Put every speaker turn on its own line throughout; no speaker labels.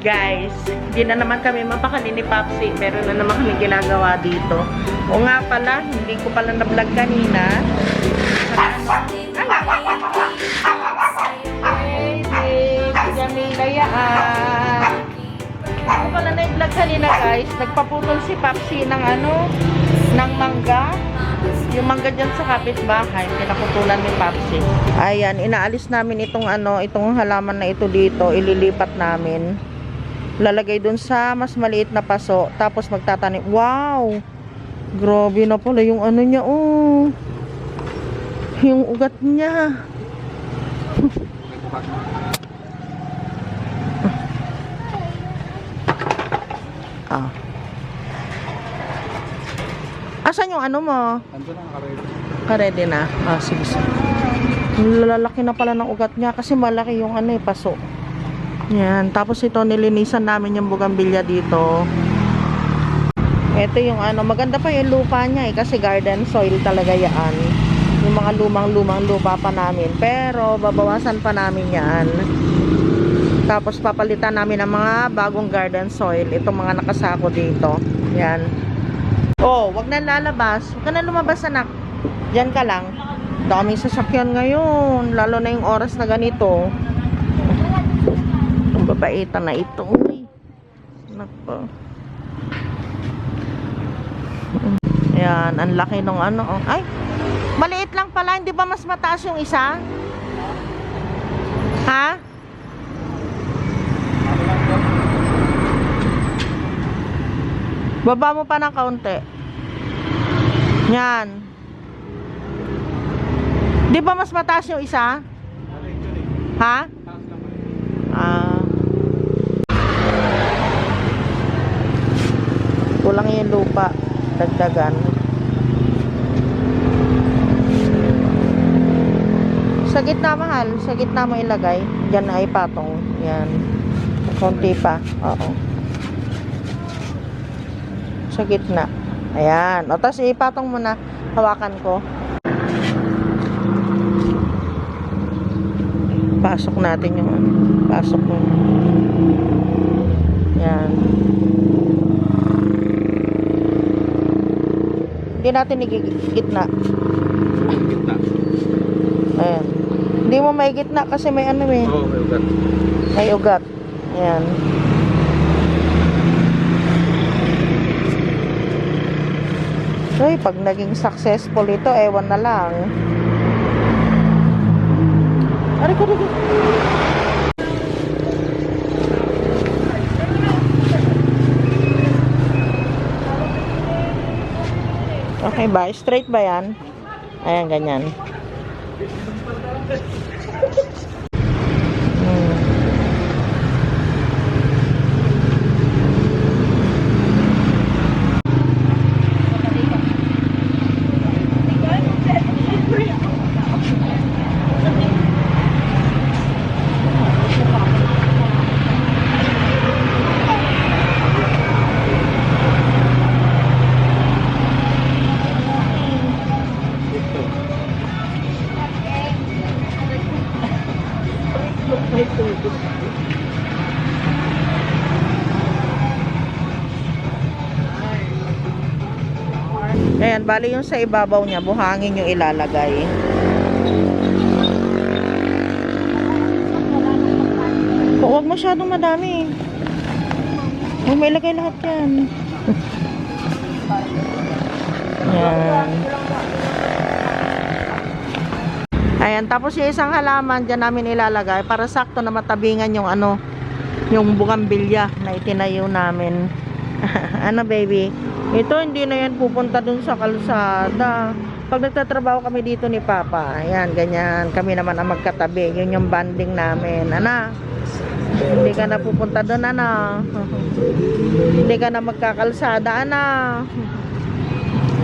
Guys, hindi na naman kami mapakali ni Papsi. Meron na naman kami ginagawa dito. O nga pala, hindi ko pala na-vlog kanina. Ay, babe. Jamila yaan. Ako pala na yung vlog kanina guys. Nagpaputol si Papsi ng ano, ng mangga. Yung mangga dyan sa kapitbahay, pinaputulan ni Papsi. Ayan, inaalis namin itong ano, itong halaman na ito dito, ililipat namin. Lalagay dun sa mas maliit na paso, tapos magtatanim. Wow! Grabe na pala yung ano niya, oh. Yung ugat niya. Ah. Asan yung ano mo? Karedy na. Ah, sige, sige. Lalaki na pala ng ugat niya kasi malaki yung ano eh, paso. Yan. Tapos ito, nilinisan namin yung bugambilya dito. Ito yung ano, maganda pa yung lupa niya eh, kasi garden soil talaga yan. Yung mga lumang-lumang lupa pa namin. Pero, babawasan pa namin yan. Tapos, papalitan namin ng mga bagong garden soil. Itong mga nakasako dito. Yan. Oh, wag na lalabas. Huwag ka na lumabas, anak. Diyan ka lang. Daming sasakyan ngayon. Lalo na yung oras na ganito. Ang babaitan na ito. Uy. Nako. Ayan, ang laki ng ano. oh. Ay, maliit lang pala. Hindi ba mas mataas yung isa? Ha? Baba mo pa ng kaunti. Yan. Di ba mas mataas yung isa? Ha? Kulang yung lupa. Dagdagan. Sa gitna mahal. Sa gitna mo ilagay. Diyan na ay patong. Yan. Konti pa. Oo. Sa gitna. Ayan. O, tapos ipatong mo na. Hawakan ko. Pasok natin yung. Pasok mo. Yan. Hindi natin igigitna.
Gitna.
Ayan. Hindi mo may gitna kasi may ano eh.
Oo, may ugat.
May ugat. Ayan. Uy, pag naging successful ito, ewan na lang. Aray ko, ko. Okay ba? Straight ba yan? Ayan, ganyan. Ayan, bali yung sa ibabaw niya, buhangin yung ilalagay. Huwag masyadong madami. Huwag may ilagay lahat yan. Yan. Ayan, tapos yung isang halaman dyan namin ilalagay para sakto na matabingan yung ano, yung bugambilya na itinayo namin. ano baby? Ito hindi na yan pupunta dun sa kalsada. Pag nagtatrabaho kami dito ni Papa, ayan, ganyan. Kami naman ang magkatabi. Yun yung banding namin. Ana, hindi ka na pupunta dun, ana. hindi ka na magkakalsada, ana.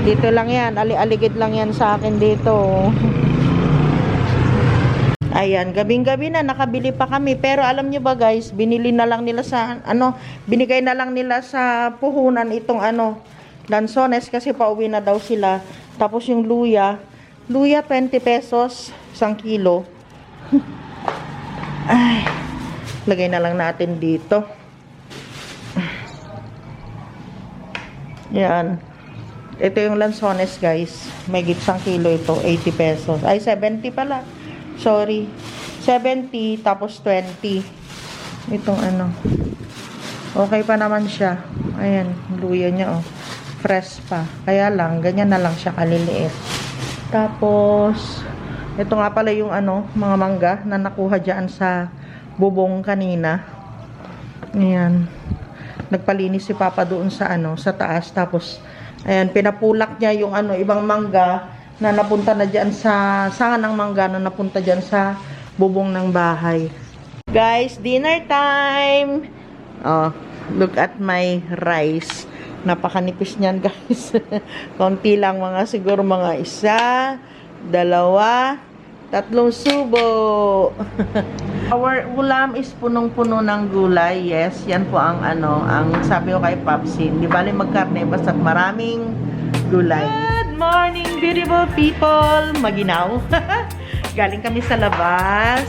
Dito lang yan. Ali-aligid lang yan sa akin dito. Ayan, gabing-gabi na, nakabili pa kami. Pero alam nyo ba guys, binili na lang nila sa, ano, binigay na lang nila sa puhunan itong ano, lansones kasi pauwi na daw sila. Tapos yung luya, luya 20 pesos, isang kilo. Ay, lagay na lang natin dito. Yan. Ito yung lansones guys. May gitsang kilo ito, 80 pesos. Ay, 70 pala. Sorry. 70, tapos 20. Itong ano. Okay pa naman siya. Ayan, luya niya, oh. Fresh pa. Kaya lang, ganyan na lang siya kaliliit. Tapos, ito nga pala yung ano, mga mangga na nakuha dyan sa bubong kanina. Ayan. Nagpalinis si Papa doon sa ano, sa taas. Tapos, ayan, pinapulak niya yung ano, ibang mangga na napunta na dyan sa, sanga ng mangga na napunta dyan sa bubong ng bahay. Guys, dinner time! Oh, look at my rice. Napakanipis niyan, guys. Konti lang mga siguro mga isa, dalawa, tatlong subo. Our ulam is punong-puno ng gulay. Yes, yan po ang ano, ang sabi ko kay Papsi. Di bali magkarne basta maraming gulay. Good morning, beautiful people! Maginaw. Galing kami sa labas.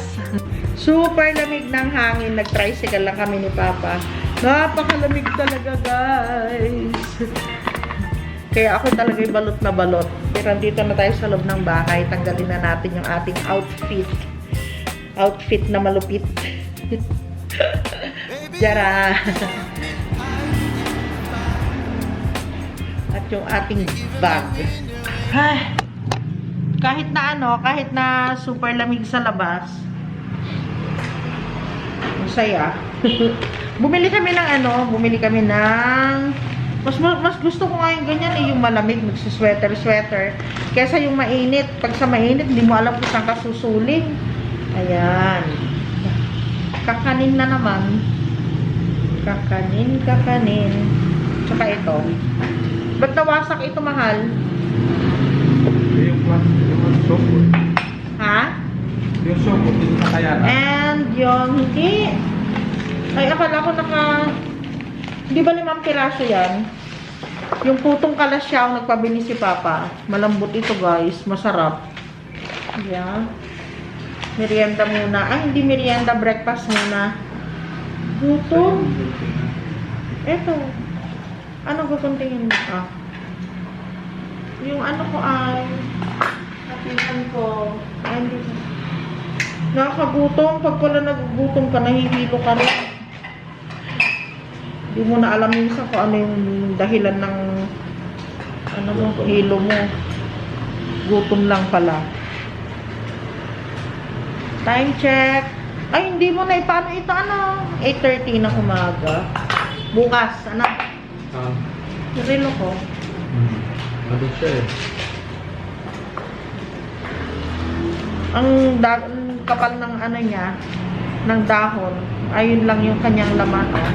Super lamig ng hangin. Nag-tricycle lang kami ni Papa. Napakalamig talaga, guys. Kaya ako talaga yung balot na balot. Pero dito na tayo sa loob ng bahay. Tanggalin na natin yung ating outfit. Outfit na malupit. Jara. At yung ating bag. Ay, kahit na ano, kahit na super lamig sa labas, masaya. bumili kami ng ano, bumili kami ng mas mas gusto ko nga ganyan eh, yung malamig, magsusweater, sweater. Kesa yung mainit. Pag sa mainit, hindi mo alam kung saan ka susuling. Ayan. Kakanin na naman. Kakanin, kakanin. Tsaka ito. Ba't nawasak ito, mahal?
Yung sopo.
Ha?
Yung sopo, hindi na kaya na.
And yung hindi. Ay, akala ko naka... Di ba limang piraso yan? Yung putong kalasyaw, nagpabili si Papa. Malambot ito, guys. Masarap. Yeah. Merienda muna. Ay, hindi merienda. Breakfast muna. Gutom. Eto. Ano guguntingin mo? Ah. Yung ano ko ay... Napisan ko. Ay, hindi. Nakakagutom. Pag pala nagugutom ka, nahihilo ka rin. Hindi mo na alam minsan kung ano yung dahilan ng ano mo, hilo mo. Gutom lang pala. Time check. Ay, hindi mo na ipano ito ano. 8.30 ng umaga. Bukas, ano?
Ah.
Relo ko.
Hmm. Ano siya eh.
Ang, da- kapal ng ano niya, ng dahon. Ayun lang yung kanyang laman, oh.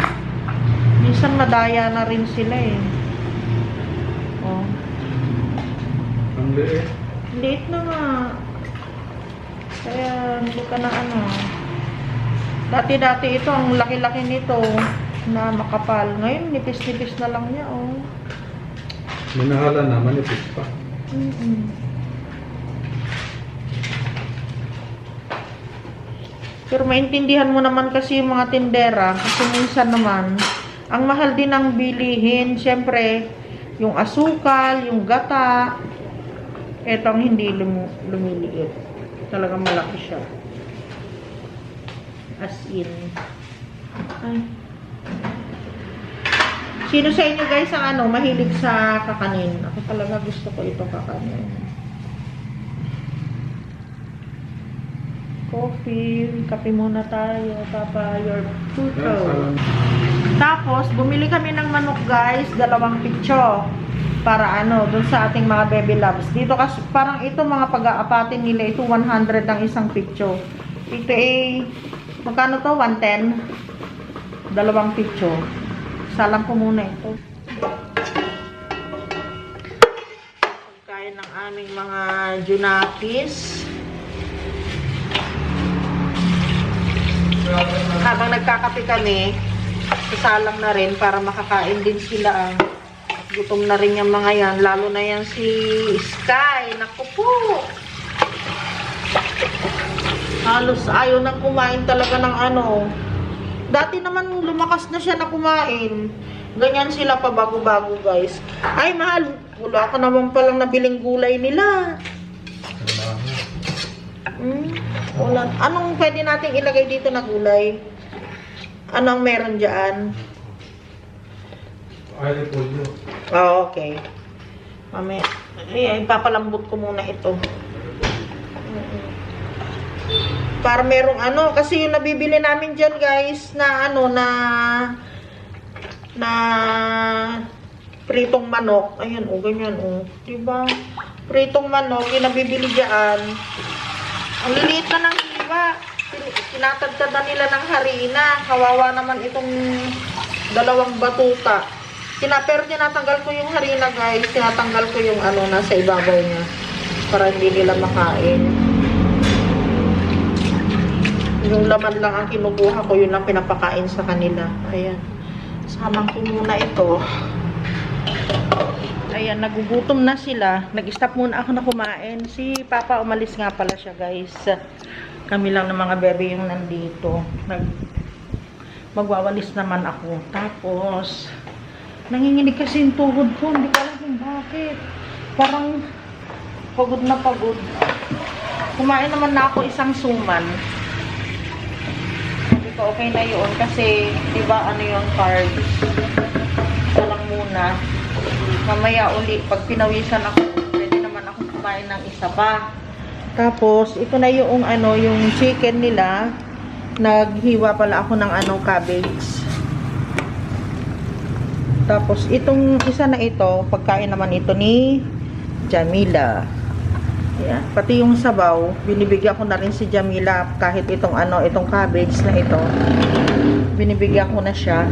Minsan madaya na rin sila eh. Oh.
Ang liit.
Liit na nga. Kaya hindi ka na ano. Dati-dati ito, ang laki-laki nito na makapal. Ngayon, nipis-nipis na lang niya, oh.
Minahala na, manipis pa.
mm Pero maintindihan mo naman kasi yung mga tindera. Kasi minsan naman, ang mahal din ng bilihin. Siyempre, yung asukal, yung gata. Ito ang hindi lum- lumiliit. Talagang malaki siya. As in. Ay. Sino sa inyo guys ang ano, mahilig sa kakanin? Ako talaga gusto ko ito kakanin. Coffee, kape muna tayo, Papa, your.
Yan,
Tapos, bumili kami ng manok guys, dalawang pitso. Para ano, dun sa ating mga baby loves. Dito kasi, parang ito mga pag-aapatin nila, ito 100 ang isang pitso. Ito eh, magkano to? 110? Dalawang pitso. Salang ko muna ito. Pagkain ng aming mga junakis. Habang nagkakape kami, sasalang na rin para makakain din sila. Gutom na rin yung mga yan. Lalo na yan si Sky. Naku po. Halos ayaw nang kumain talaga ng ano. Dati naman lumakas na siya na kumain. Ganyan sila pa bago-bago, guys. Ay, mahal. Wala ka naman palang nabiling gulay nila. Hmm? Wala. Anong pwede nating ilagay dito na gulay? Anong meron dyan?
Ay, polio.
Ah, okay. Mami, ay, ipapalambot ko muna ito. Mm-mm. Para merong ano, kasi yung nabibili namin dyan guys, na ano, na na pritong manok. Ayan, oh, ganyan, oh. Diba? Pritong manok, yung nabibili dyan. Ang liliit na ng. Tin- Tinatagtad na nila ng harina. Kawawa naman itong dalawang batuta. Tina, pero tinatanggal ko yung harina guys. Tinatanggal ko yung ano nasa ibabaw niya. Para hindi nila makain. Yung laman lang ang kinukuha ko. Yun lang pinapakain sa kanila. Ayan. Samang ko muna ito. Ayan, nagugutom na sila. Nag-stop muna ako na kumain. Si Papa umalis nga pala siya, guys. Kami lang ng mga bebe yung nandito. Nag magwawalis naman ako. Tapos, nanginginig kasi yung tuhod ko. Hindi ko alam kung bakit. Parang pagod na pagod. Kumain naman na ako isang suman. Ko, okay na yun. Kasi, di ba, ano yung carbs. Isa lang muna. Mamaya uli, pag pinawisan ako, pwede naman ako kumain ng isa pa. Tapos, ito na yung ano, yung chicken nila. Naghiwa pala ako ng ano, cabbage. Tapos, itong isa na ito, pagkain naman ito ni Jamila. Ayan. Pati yung sabaw, binibigyan ko na rin si Jamila kahit itong ano, itong cabbage na ito. Binibigyan ko na siya.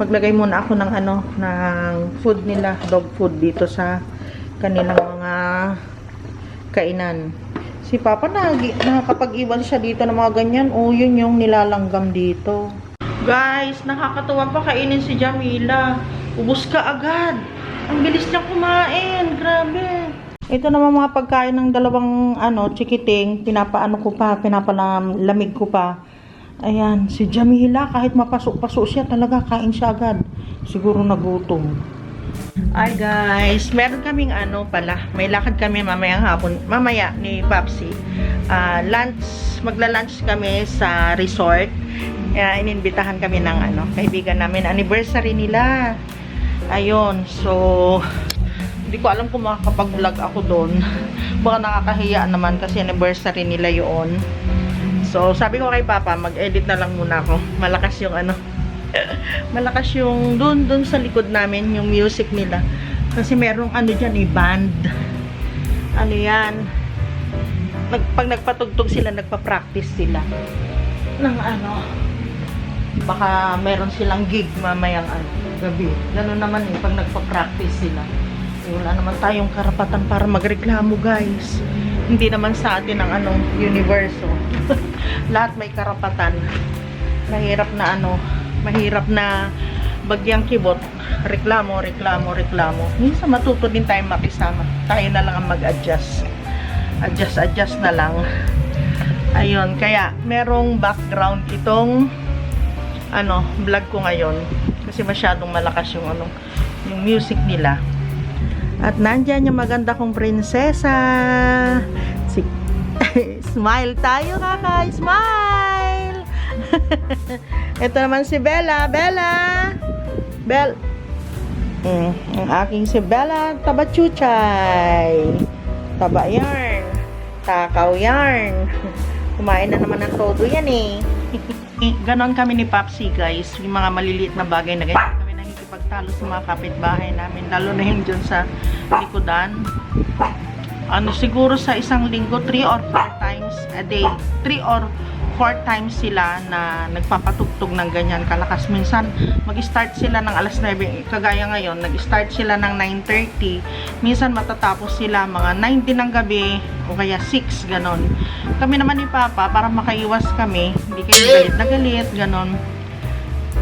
Maglagay muna ako ng ano, ng food nila, dog food dito sa kanilang mga kainan. Si Papa na, nakakapag-iwan siya dito ng mga ganyan. O, yun yung nilalanggam dito. Guys, nakakatuwa pa kainin si Jamila. Ubus ka agad. Ang bilis niya kumain. Grabe. Ito naman mga pagkain ng dalawang ano, chikiting. Pinapaano ko pa, pinapalamig ko pa. Ayan, si Jamila, kahit mapasok-pasok siya, talaga kain siya agad. Siguro nagutom. Ay guys, meron kaming ano pala, may lakad kami mamayang hapon, mamaya ni Papsi. Ah, lunch, magla-lunch kami sa resort. Kaya ininbitahan kami ng ano, kaibigan namin, anniversary nila. Ayun, so hindi ko alam kung makakapag-vlog ako doon. Baka nakakahiya naman kasi anniversary nila yun. So, sabi ko kay Papa, mag-edit na lang muna ako. Malakas yung ano, malakas yung doon doon sa likod namin yung music nila kasi merong ano diyan eh band ano yan Nag, pag nagpatugtog sila nagpa-practice sila ng ano baka meron silang gig mamayang ano, gabi gano'n naman eh pag nagpa-practice sila. Eh, wala naman tayong karapatan para magreklamo guys. Hindi naman sa atin ang anong universo. Lahat may karapatan. Mahirap na ano mahirap na bagyang kibot. Reklamo, reklamo, reklamo. Minsan matuto din tayo makisama. Tayo na lang ang mag-adjust. Adjust, adjust na lang. Ayun, kaya merong background itong ano, vlog ko ngayon kasi masyadong malakas yung ano, yung music nila. At nandyan yung maganda kong prinsesa. Si smile tayo kaka smile! Ito naman si Bella. Bella! Bell mm, ang aking si Bella taba chuchay taba yarn takaw yarn. Kumain na naman ng todo yan eh ganon kami ni Papsi guys. Yung mga maliliit na bagay na ganyan. Kami nakikipagtalo sa mga kapitbahay namin lalo na yung dyan sa likodan ano siguro sa isang linggo 3 or 4 times a day. 3 or 4 times sila na nagpapatugtog ng ganyan kalakas. Minsan mag-start sila ng alas 9 kagaya ngayon nag-start sila ng 9.30 minsan matatapos sila mga 9 din ng gabi o kaya 6 ganon. Kami naman ni Papa para makaiwas kami hindi kayo galit na galit ganon.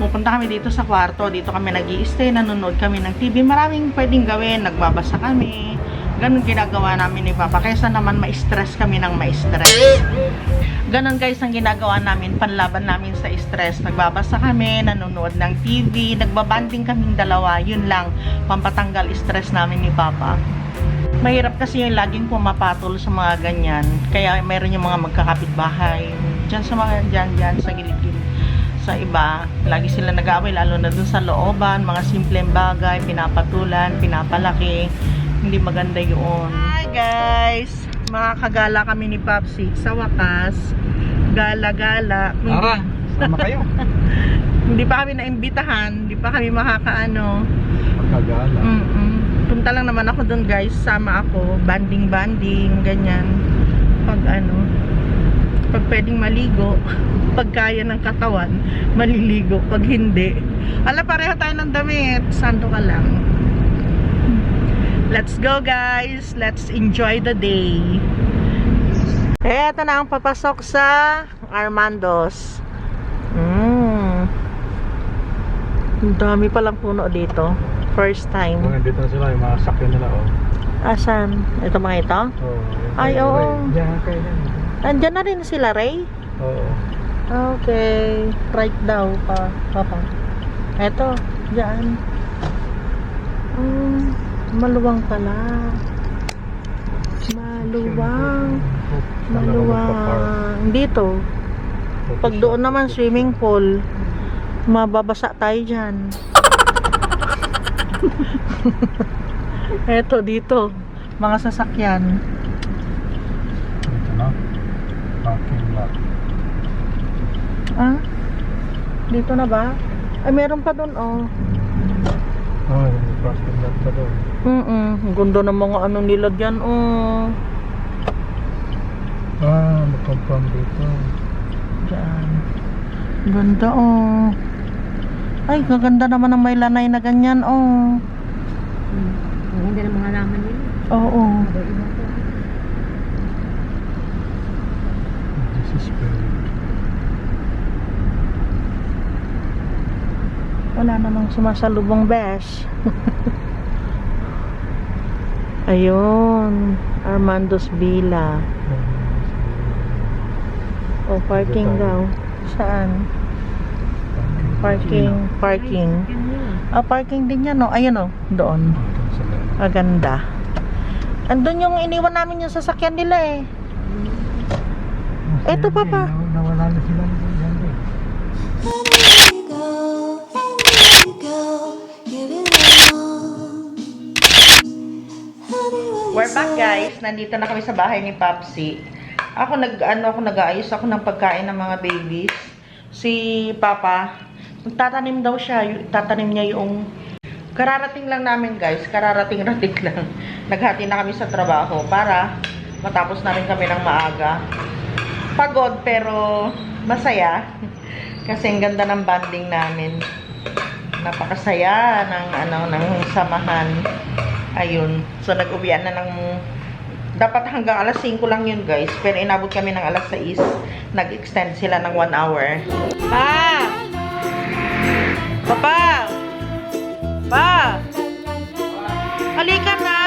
Pupunta kami dito sa kwarto dito kami nag stay nanonood kami ng TV maraming pwedeng gawin nagbabasa kami Ganun ginagawa namin ni Papa. Kaysa naman ma-stress kami ng ma-stress. Ganon guys ang ginagawa namin, panlaban namin sa stress. Nagbabasa kami, nanonood ng TV, nagbabanding kaming dalawa. Yun lang, pampatanggal stress namin ni Papa. Mahirap kasi yung laging pumapatol sa mga ganyan. Kaya meron yung mga magkakapit-bahay. Diyan sa mga, diyan, diyan, sa gilid-gilid. Sa iba, lagi sila nag-away, lalo na dun sa looban, mga simpleng bagay, pinapatulan, pinapalaki. Hindi maganda yun. Hi guys! Makakagala kami ni Papsi. Sa wakas, gala-gala.
Tara, sama kayo.
Hindi pa kami naimbitahan, hindi pa kami makakaano.
Pagkagala.
Mm-mm. Punta lang naman ako doon guys, sama ako, banding-banding, ganyan. Pag ano, pag pwedeng maligo, pag kaya ng katawan, maliligo. Pag hindi, ala pareho tayo ng damit, santo ka lang. Let's go guys, let's enjoy the day. Eto na ang papasok sa Armando's. Mm. Ang dami palang puno dito. First time.
Mga dito na sila, yung mga sakyan nila, oh.
Asan? Ito mga ito?
Oh,
Ay, oo.
Diyan kayo din.
Andyan na rin sila, Ray?
Oo.
Okay. Right daw pa. Papa. Eto. Diyan. Mm, maluwang pala. Maluwang. Maluwang. Dito. Pag doon naman swimming pool, mababasa tayo dyan. Eto dito. Mga sasakyan.
Dito na. Parking lot.
Ah? Dito na ba? Ay, meron pa doon, oh.
Oh, parking lot pa doon.
Mm-mm. Ang ganda ng mga ano nila dyan, oh.
Ah, nakampang dito.
Dyan. Ganda, oh. Ay, gaganda naman ng may lanay na ganyan, oh.
Ang ganda ng mga laman nila.
Oo.
Iba-iba po.
This is very
Wala namang sumasalubong besh. Ayun. Armando's Villa. Oh, parking daw. Saan? Parking. Parking. Ah, parking din yan, no? Ayun, oh. Doon. Maganda. Andun yung iniwan namin yung sasakyan nila, eh. Eto, Papa.
Nawala na sila.
We're back guys. Nandito na kami sa bahay ni Papsi. Ako nag ano ako nag-aayos ako ng pagkain ng mga babies. Si Papa, magtatanim daw siya. Y- Tatanim niya yung kararating lang namin guys. Kararating-rating lang. Naghati na kami sa trabaho para matapos namin kami ng maaga. Pagod pero masaya. Kasi ang ganda ng banding namin. Napakasaya ng ano ng samahan. Ayun. So, nag-uwian na ng... Dapat hanggang alas 5 lang yun, guys. Pero inabot kami ng alas 6. Nag-extend sila ng 1 hour. Pa! Papa! Pa! Halika na!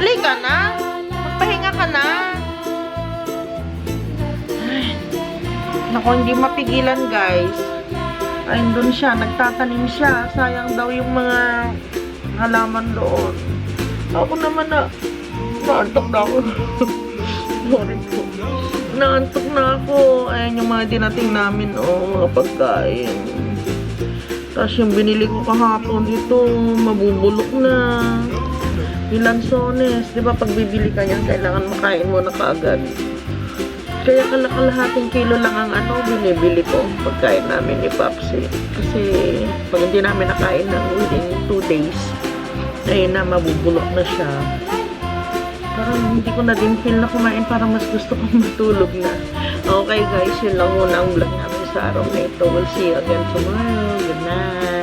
Halika na! Magpahinga ka na! Ay, Naku, hindi mapigilan, guys. Ayun doon siya, nagtatanim siya. Sayang daw yung mga halaman doon. Ako naman na, naantok na ako. Sorry po. Naantok na ako. Ayan yung mga dinating namin, oh, mga pagkain. Tapos yung binili ko kahapon, ito, mabubulok na. Yung lansones, di ba pag bibili ka yan, kailangan makain mo na kaagad. Kaya kalakalahating kilo lang ang ano, binibili ko pagkain namin ni Papsi. Kasi pag hindi namin nakain ng within 2 days, ay na mabubulok na siya. Parang hindi ko na din feel na kumain, parang mas gusto kong matulog na. Okay guys, yun lang muna ang vlog namin sa araw na ito. We'll see you again tomorrow. Good night!